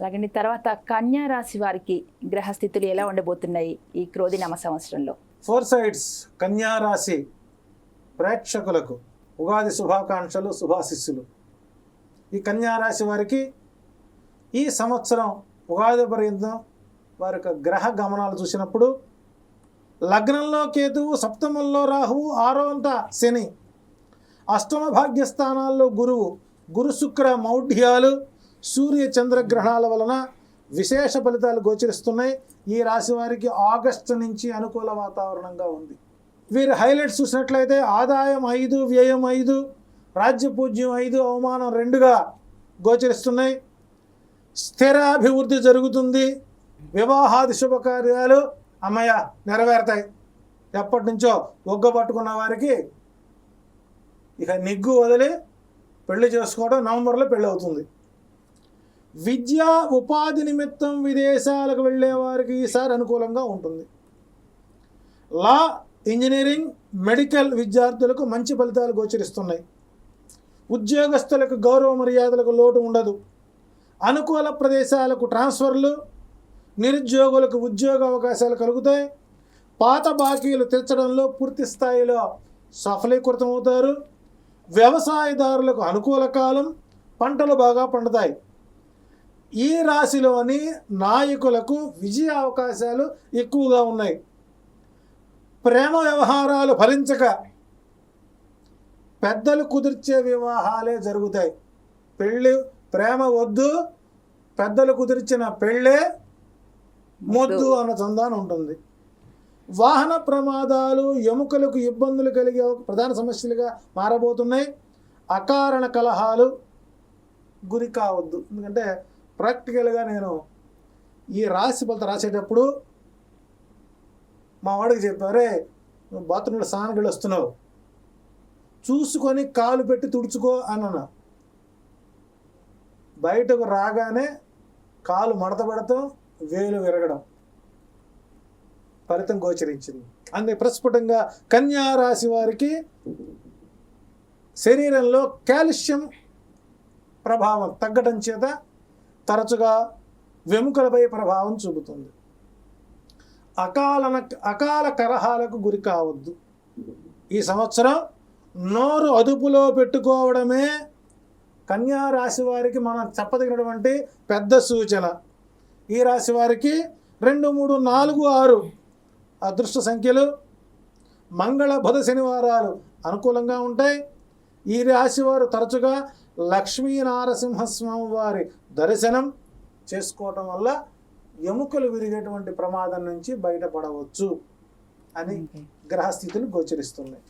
అలాగే తర్వాత కన్యా రాశి వారికి గ్రహస్థితులు ఎలా ఉండబోతున్నాయి ఈ క్రోధి నమ సంవత్సరంలో? ఫోర్ సైడ్స్ కన్యా రాశి ప్రేక్షకులకు ఉగాది శుభాకాంక్షలు శుభాశిస్సులు. ఈ కన్యా రాశి వారికి ఈ సంవత్సరం ఉగాది పర్యంతం వారి యొక్క గ్రహ గమనాలు చూసినప్పుడు లగ్నంలో కేతువు సప్తమంలో రాహువు ఆరో అంత శని అష్టమ భాగ్యస్థానాల్లో గురువు గురు శుక్ర మౌఢ్యాలు సూర్య చంద్రగ్రహణాల వలన విశేష ఫలితాలు గోచరిస్తున్నాయి. ఈ రాశి వారికి ఆగస్టు నుంచి అనుకూల వాతావరణంగా ఉంది. వీరి హైలైట్స్ చూసినట్లయితే ఆదాయం ఐదు వ్యయం ఐదు రాజ్య పూజ్యం ఐదు అవమానం రెండుగా గోచరిస్తున్నాయి. స్థిరాభివృద్ధి జరుగుతుంది. వివాహాది శుభకార్యాలు అమ్మయ్య నెరవేరుతాయి. ఎప్పటి నుంచో ఒగ్గ పట్టుకున్న వారికి ఇక నిగ్గు వదిలి పెళ్ళి చేసుకోవడం నవంబర్లో పెళ్ళి అవుతుంది విద్య ఉపాధి నిమిత్తం విదేశాలకు వెళ్ళే వారికి ఈసారి అనుకూలంగా ఉంటుంది. లా ఇంజనీరింగ్ మెడికల్ విద్యార్థులకు మంచి ఫలితాలు గోచరిస్తున్నాయి. ఉద్యోగస్తులకు గౌరవ మర్యాదలకు లోటు ఉండదు. అనుకూల ప్రదేశాలకు ట్రాన్స్ఫర్లు నిరుద్యోగులకు ఉద్యోగ అవకాశాలు కలుగుతాయి. పాత బాకీలు తీర్చడంలో పూర్తి స్థాయిలో సఫలీకృతమవుతారు. వ్యవసాయదారులకు అనుకూల కాలం పంటలు బాగా పండుతాయి. ఈ రాశిలోని నాయకులకు విజయ అవకాశాలు ఎక్కువగా ఉన్నాయి. ప్రేమ వ్యవహారాలు ఫలించక పెద్దలు కుదిర్చే వివాహాలే జరుగుతాయి. పెళ్ళి ప్రేమ వద్దు పెద్దలు కుదిర్చిన పెళ్ళే మొద్దు అన్న చందాన ఉంటుంది. వాహన ప్రమాదాలు ఎముకలకు ఇబ్బందులు కలిగే ప్రధాన సమస్యలుగా మారబోతున్నాయి. అకారణ కలహాలు గురి కావద్దు. ఎందుకంటే ప్రాక్టికల్గా నేను ఈ రాసి బలత రాసేటప్పుడు మా వాడికి చెప్పారే నువ్వు బాత్రూంలో స్నానానికి వస్తున్నావు. చూసుకొని కాలు పెట్టి తుడుచుకో అన్నాను. బయటకు రాగానే కాలు మడత పెడతాం వేలు విరగడం. ఫలితం గోచరించింది. అందుకే ప్రస్ఫుటంగా కన్యా రాశి వారికి శరీరంలో కాల్షియం ప్రభావం తగ్గడం చేత తరచుగా వెముకలపై ప్రభావం చూపుతుంది. అకాలన అకాల కరహాలకు గురి కావద్దు. ఈ సంవత్సరం నోరు అదుపులో పెట్టుకోవడమే కన్యా రాశి వారికి మనం చెప్పదగినటువంటి పెద్ద సూచన. ఈ రాశి వారికి రెండు మూడు నాలుగు ఆరు అదృష్ట సంఖ్యలు మంగళ బుధ శనివారాలు అనుకూలంగా ఉంటాయి. ఈ రాశి వారు తరచుగా లక్ష్మీ నారసింహస్వామి వారి దర్శనం చేసుకోవటం వల్ల ఎముకలు విరిగేటువంటి ప్రమాదం నుంచి బయటపడవచ్చు అని గ్రహస్థితులు గోచరిస్తున్నాయి